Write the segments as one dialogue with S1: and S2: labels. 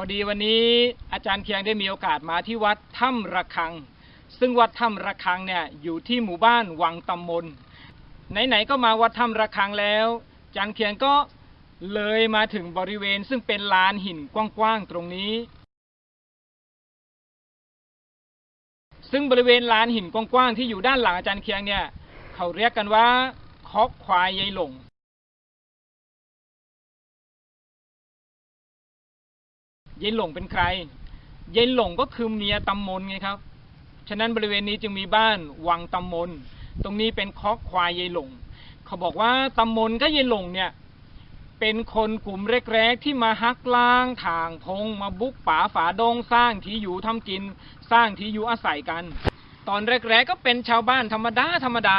S1: อดีวันนี้อาจารย์เคียงได้มีโอกาสมาที่วัดถ้ำระฆัง ซึ่งวัดถ้ำระฆังเนี่ยอยู่ที่หมู่บ้านวังตำมนไหนๆก็มาวัดถ้ำระฆังแล้วอาจารย์เคียงก็เลยมาถึงบริเวณซึ่งเป็นลานหินกว้างๆตรงนี้ ซึ่งบริเวณลานหินกว้างๆที่อยู่ด้านหลังอาจารย์เคียงเนี่ยเขาเรียกกันว่าคอกควายยายหลง ยายหลงเป็นใครยายหลงก็คือเมียตำมนไงครับ ฉะนั้นบริเวณนี้จึงมีบ้านวังตำมน ตรงนี้เป็นคอกควายยายหลง เขาบอกว่าตำมนก็ยายหลงเนี่ยเป็นคนกลุ่มแรกๆที่มาฮักล้างทางพงมาบุกป่าฝาดงสร้างที่อยู่ทำกิน สร้างที่อยู่อาศัยกัน ตอนแรกๆก็เป็นชาวบ้านธรรมดาธรรมดา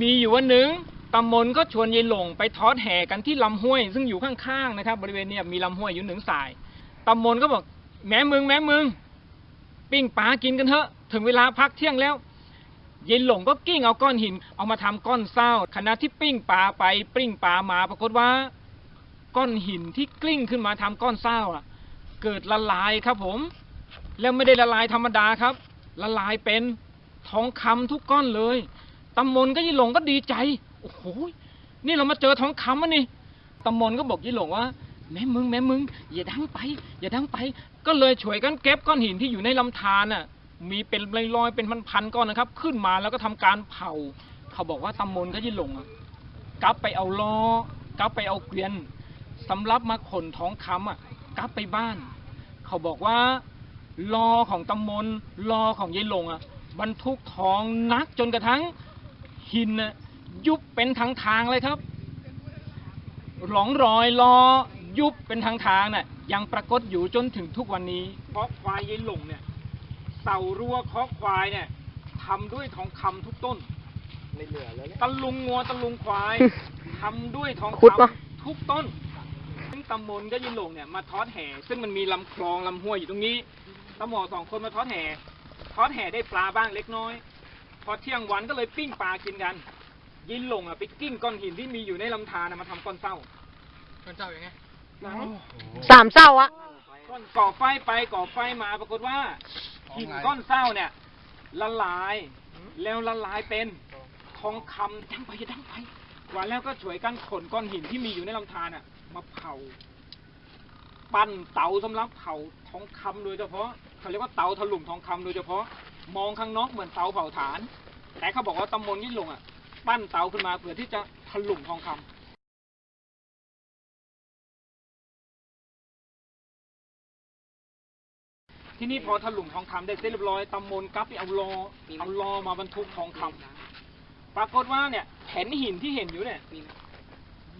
S1: มีอยู่วันหนึ่งตำมนก็ชวนยายหลงไปทอดแห่กันที่ลำห้วย ซึ่งอยู่ข้างๆนะครับ บริเวณนี้มีลำห้วยอยู่หนึ่งสาย ตำมนก็บอก แม้มึงแม้มึง ปิ้งปลากินกันเถอะถึงเวลาพักเที่ยงแล้วเยายหลงก็กิ้งเอาก้อนหิน เอามาทำก้อนเศร้าขณะที่ปิ้งปลาไปปิ้งปลามาปรากฏว่า ก้อนหินที่กลิ้งขึ้นมาทำก้อนเศร้าอะ เกิดละลายครับผม แล้วไม่ได้ละลายธรรมดาครับ ละลายเป็นทองคำทุกก้อนเลยตำมนก็ยี่หลงก็ดีใจ โอ้โห นี่เรามาเจอทองคำอะนี่ตำมนก็บอกยี่หลงว่า แม่มึงแม่มึง อย่าดังไป อย่าดังไป ก็เลยช่วยกันเก็บก้อนหินที่อยู่ในลำธารน่ะ มีเป็นลอยๆเป็นพันๆก้อนนะครับ ขึ้นมาแล้วก็ทำการเผา เขาบอกว่าตำมนก็ยี่งหลงอะกลับไปเอาล้อกลับไปเอาเกวียนสำหรับมาขนท้องคำอะกลับไปบ้าน เขาบอกว่าล้อของตำมนล้อของยายหลงอะบรรทุกทองนักจนกระทั่งหินน่ะยุบเป็นทางทางๆเลยครับหลงรอยล้อ ยุบเป็นทางทางๆน่ะยังปรากฏอยู่จนถึงทุกวันนี้เพราะควายยายหลงเนี่ยเสารั้วเคาะควายเนี่ยทำด้วยทองคำทุกต้น
S2: ไม่เหลือแล้วเนี่ย
S1: ตะลุงงัวตะลุงควายทำด้วยทอง
S3: ขุดปะ
S1: คำทุกต้นซึ่งตำมนก็ยินหลงเนี่ยมาทอดแห่ ซึ่งมันมีลำคลองลำห้วยอยู่ตรงนี้ตำหมอสองคนมาทอดแห่ทอดแห่ได้ปลาบ้างเล็กน้อย พอเที่ยงวันก็เลยปิ้งปลากินกัน ยินหลงอะไปกิ้งก้อนหินที่มีอยู่ในลำธารน่ะมาทำก้อนเศร้าก้อนเศร้าอย่างไง
S3: สามเศร้าอะ
S1: ก้อนก่อไฟไปก่อไฟมาปรากฏว่าหินก้อนเศร้าเนี่ย ละลาย แล้วละลายเป็นทองคำดังไปดังไปวันแล้วก็ช่วยกันขนก้อนหินที่มีอยู่ในลำธารน่ะ มาเผา ปั้นเตาสำหรับเผาทองคำโดยเฉพาะเขาเรียกว่าเตาถลุงทองคำโดยเฉพาะ มองข้างนอกเหมือนเตาเผาถ่าน แต่เขาบอกว่าตำมนยิ่งลงอะ ปั้นเตาขึ้นมาเพื่อที่จะถลุงทองคำ ที่นี่พอถลุงทองคำได้เสร็จเรียบร้อยตำมนกลับไปเอาลอเอาลอมาบรรทุกทองคำปรากฏว่าเนี่ยแผ่นหินที่เห็นอยู่เนี่ย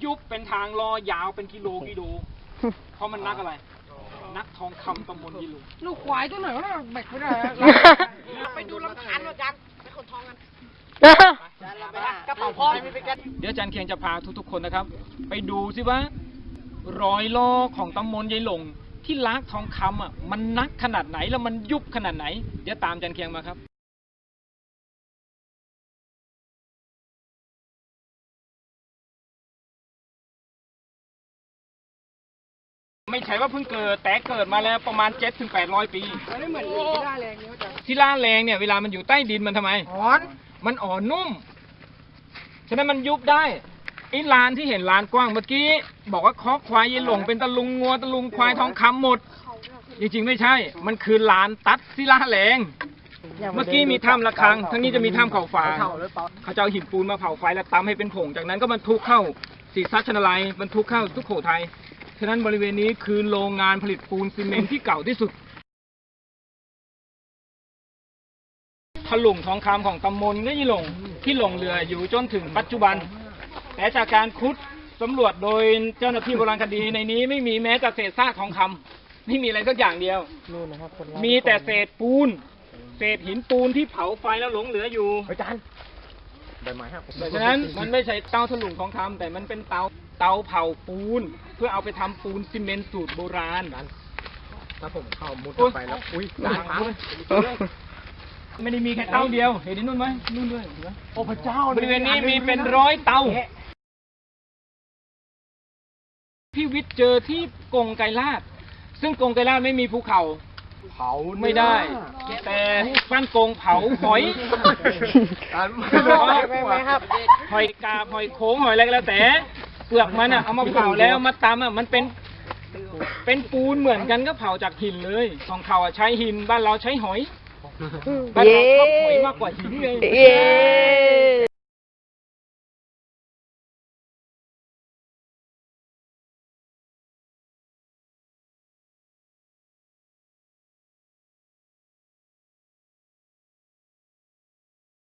S1: ยุบเป็นทางลอยาวเป็นกิโลกิโลเพราะมันนักอะไร นักทองคำตำมนยิลุ
S4: ลูกควายตัวไหนวะแบกไม่ได้อะไปดูลำธารอาจารย์ไปขนทองกันกระเป๋าพ่อมีไปกัน
S1: เดี๋ยวอาจารย์เคียงจะพาทุกๆคนนะครับ ไปดูสิว่า รอยลอของตำมนยายหลง ที่ลากทองคำอะมันนักขนาดไหนแล้วมันยุบขนาดไหน เดี๋ยวตามอาจารย์เคียงมาครับไม่ใช่ว่าเพิ่งเกิดแต่เกิดมาแล้วประมาณเจ็ดถึงแปดร้อยปี
S4: มันไม่เหมือนที่ได้แรงนี้อาจารย์
S1: ศิลาแรงเนี่ยเวลามันอยู่ใต้ดินมันทำไม
S4: อ่อน
S1: มันอ่อนนุ่ม ฉะนั้นมันยุบได้ ไอ้ลานที่เห็นลานกว้างเมื่อกี้ บอกว่าคอกควายยายหลงเป็นตะลุงงัวตะลุงควายทองคำหมด จริงๆไม่ใช่ มันคือลานตัดศิลาแรงเมื่อกี้มีถ้ำระฆังทั้งนี้จะมีถ้ำเขาฝางเขาจะเอาหินปูนมาเผาไฟแล้วตำให้เป็นผง จากนั้นก็บรรทุกเข้าศรีสัชนาลัยบรรทุกเข้าสุโขทัย ฉะนั้นบริเวณนี้คือโรงงานผลิตปูนซีเมนต์ที่เก่าที่สุดถลุงทองคำของตำมนก็ยี่หลงที่หลงเรืออยู่จนถึงปัจจุบัน แต่จากการคุดสำรวจโดยเจ้าหน้าที่โบราณคดีในนี้ไม่มีแม้แต่เศษซากทองคำไม่มีอะไรสักอย่างเดียวมีแต่เศษปูน เศษหินปูนที่เผาไฟแล้วหลงเหลืออยู่
S2: อาจารย์ใบไม้หัก
S1: ฉะนั้นมันไม่ใช่เตาถลุงทองคำแต่มันเป็นเตาเตาเผาปูน เพื่อเอาไปทำปูนซีเมนต์สูตรโบราณ
S2: ถ้าผมเข้ามุด
S1: โอ๊ย
S2: ไปแล้ว อุ้ย
S1: ร้านพังไม่ได้มีแค่เตาเดียว เห็นที่นู่นไหมนู่นด้วยเห็นไหม
S2: โอ้พระเจ้า
S1: บริเวณนี้มีเป็นร้อยเตา พี่วิทย์เจอที่กงไกรลาด ซึ่งกงไกรลาดไม่มีภูเขา
S2: เผา
S1: ไม่ได้ แต่บ้านกงเผาหอย
S2: การ
S3: ไม่ไม่ครับ
S1: หอยกาบหอยโค้งหอยอะไรก็แล้วแต่ เปลือกมันอะเอามาเผาแล้วมาตำอะมันเป็น เป็นปูนเหมือนกันก็เผาจากหินเลยของเขาอะใช้หินบ้านเราใช้หอยบ้าน
S3: เย้
S1: เราชอบหอยมากกว่าหินเลย
S3: เย้